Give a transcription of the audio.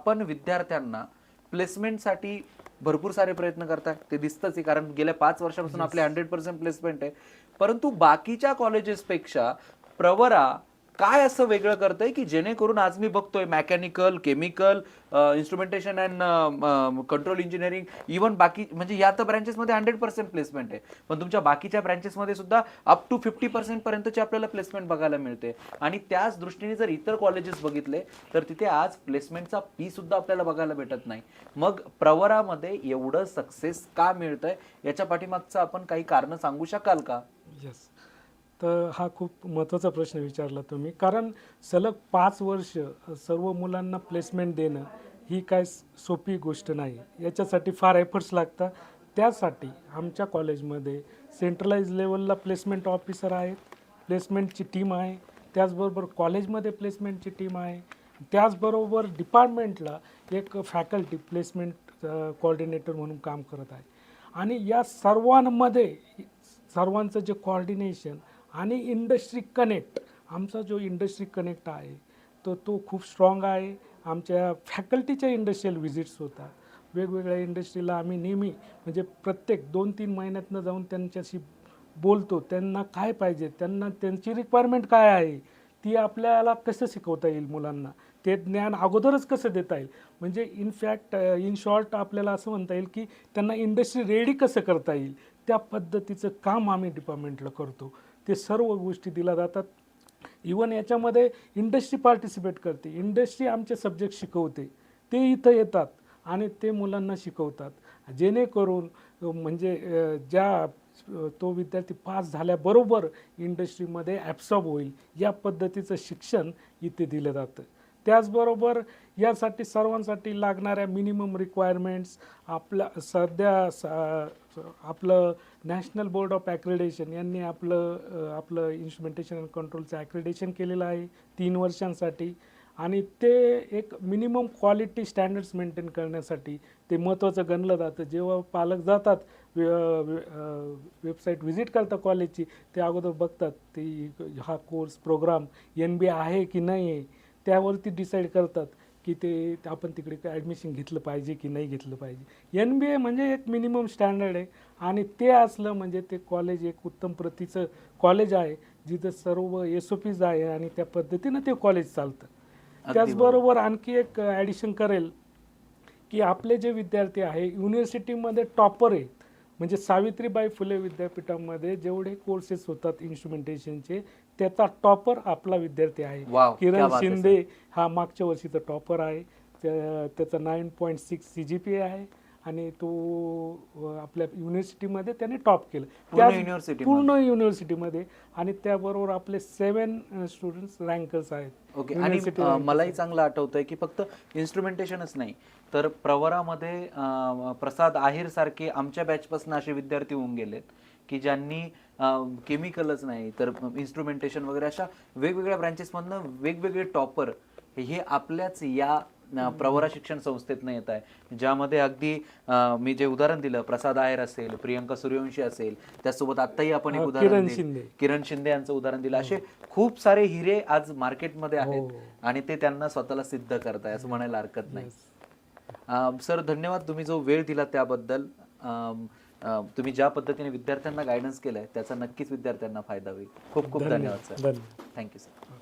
आपण विद्यार्थ्यांना प्लेसमेंटसाठी भरपूर सारे प्रयत्न करताय ते दिसतंच आहे कारण गेल्या पाच वर्षापासून आपले हंड्रेड पर्सेंट प्लेसमेंट आहे. परंतु बाकीच्या कॉलेजेसपेक्षा प्रवरा काय असं वेगळं करतंय की जेणेकरून आज मी बघतोय mechanical chemical instrumentation and control engineering even बाकी म्हणजे या तर ब्रँचेसमध्ये हंड्रेड पर्सेंट प्लेसमेंट आहे. पण तुमच्या बाकीच्या ब्रँचेसमध्ये सुद्धा अप टू फिफ्टी पर्सेंट पर्यंतची आपल्याला प्लेसमेंट बघायला मिळते. आणि त्याच दृष्टीने जर इतर कॉलेजेस बघितले तर तिथे आज प्लेसमेंटचा पी सुद्धा आपल्याला बघायला भेटत नाही. मग प्रवरामध्ये एवढं सक्सेस का मिळतंय? याच्या पाठीमागचं आपण काही कारण सांगू शकाल का? येस तर हा खूप महत्त्वाचा प्रश्न विचारला तुम्ही. कारण सलग पाच वर्ष सर्व मुलांना प्लेसमेंट देणं ही काय सोपी गोष्ट नाही. याच्यासाठी फार एफर्ट्स लागतात. त्यासाठी आमच्या कॉलेजमध्ये सेंट्रलाइज लेवलला प्लेसमेंट ऑफिसर आहेत. प्लेसमेंटची टीम आहे. त्याचबरोबर कॉलेजमध्ये प्लेसमेंटची टीम आहे. त्याचबरोबर डिपार्टमेंटला एक फॅकल्टी प्लेसमेंट कोऑर्डिनेटर म्हणून काम करत आहे. आणि या सर्वांमध्ये सर्वांचं जे कोऑर्डिनेशन आणि इंडस्ट्री कनेक्ट आमचा जो इंडस्ट्री कनेक्ट आहे तो तो खूप स्ट्रॉंग आहे. आमच्या फॅकल्टीच्या इंडस्ट्रियल व्हिजिट्स होतात वेगवेगळ्या इंडस्ट्रीला आम्ही नेहमी म्हणजे प्रत्येक दोन तीन महिन्यातनं जाऊन त्यांच्याशी बोलतो त्यांना काय पाहिजे त्यांना त्यांची रिक्वायरमेंट काय आहे ती आपल्याला कसं शिकवता येईल मुलांना ते ज्ञान अगोदरच कसं देता येईल? म्हणजे इनफॅक्ट इन शॉर्ट आपल्याला असं म्हणता येईल की त्यांना इंडस्ट्री रेडी कसं करता येईल त्या पद्धतीचं काम आम्ही डिपार्टमेंटला करतो. ते सर्व गोष्टी दिल्या जातात. इवन याच्यामध्ये इंडस्ट्री पार्टिसिपेट करते. इंडस्ट्री आमचे सब्जेक्ट शिकवते. ते इथं येतात आणि ते मुलांना शिकवतात. जेणेकरून म्हणजे ज्या तो विद्यार्थी पास झाल्याबरोबर इंडस्ट्रीमध्ये ॲब्सॉर्ब होईल या पद्धतीचं शिक्षण इथे दिलं जातं. त्याचबरोबर यासाठी सर्वांसाठी लागणाऱ्या मिनिमम रिक्वायरमेंट्स आपल्या सध्या स- आपलं नॅशनल बोर्ड ऑफ ॲक्रेडेशन यांनी आपलं आपलं इन्स्ट्रुमेंटेशन अँड कंट्रोलचं ॲक्रेडेशन केलेलं आहे तीन वर्षांसाठी. आणि ते एक मिनिमम क्वालिटी स्टँडर्ड्स मेंटेन करण्यासाठी ते महत्त्वाचं गणलं जातं. जेव्हा पालक जातात वेबसाईट व्हिजिट करतात कॉलेजची ते अगोदर बघतात ती हा कोर्स प्रोग्राम एन बी आहे की नाही आहे त्यावरती डिसाईड करतात. की ते आपण तिकडे ॲडमिशन घेतलं पाहिजे की नाही घेतलं पाहिजे. एन बी ए म्हणजे एक मिनिमम स्टँडर्ड आहे. आणि ते असलं म्हणजे ते कॉलेज एक उत्तम प्रतीचं कॉलेज आहे जिथं सर्व एस ओ पीज आहे आणि त्या पद्धतीनं ते कॉलेज चालतं. त्याचबरोबर आणखी एक ॲडिशन करेल की आपले जे विद्यार्थी आहे युनिव्हर्सिटीमध्ये टॉपर आहेत. म्हणजे सावित्रीबाई फुले विद्यापीठामध्ये जेवढे कोर्सेस होतात इन्स्ट्रुमेंटेशनचे त्याचा टॉपर आपला विद्यार्थी आहे. किरण शिंदे हा मागच्या वर्षीचा टॉपर आहे. त्या- त्याचा nine point six C G P आहे आणि तो आपल्या युनिव्हर्सिटीमध्ये त्याने टॉप केलं. पूर्ण त्याच- युनिव्हर्सिटीमध्ये? पूर्ण युनिव्हर्सिटीमध्ये आणि त्याबरोबर आपले सेवन स्टुडंट्स रँकर्स आहेत. ओके. आणि मलाही. चांगलं आठवतंय की फक्त इन्स्ट्रुमेंटेशनच नाही तर प्रवरामध्ये प्रसाद आहेर सारखे आमच्या बॅचपासून असे विद्यार्थी होऊन गेलेत की ज्यांनी केमिकलच नाही तर इन्स्ट्रुमेंटेशन वगैरे अशा वेगवेगळ्या ब्रँचेसमधनं वेगवेगळे टॉपर हे आपल्याच या प्रवरा शिक्षण संस्थेतनं येत आहे. ज्यामध्ये अगदी मी जे उदाहरण दिलं प्रसाद आहेर असेल प्रियंका सूर्यवंशी असेल त्यासोबत आत्ताही आपण एक हा, उदाहरण किरण दिलं. शिंदे. किरण शिंदे यांचं उदाहरण दिलं. असे खूप सारे हिरे आज मार्केटमध्ये आहेत हो. आणि ते त्यांना स्वतःला सिद्ध करताय असं म्हणायला हरकत नाही. सर धन्यवाद तुम्ही जो वेळ दिला त्याबद्दल. तुम्ही ज्या पद्धतीने विद्यार्थ्यांना गायडन्स केलंय त्याचा नक्कीच विद्यार्थ्यांना फायदा होईल. खूप खूप धन्यवाद. सर. Thank you sir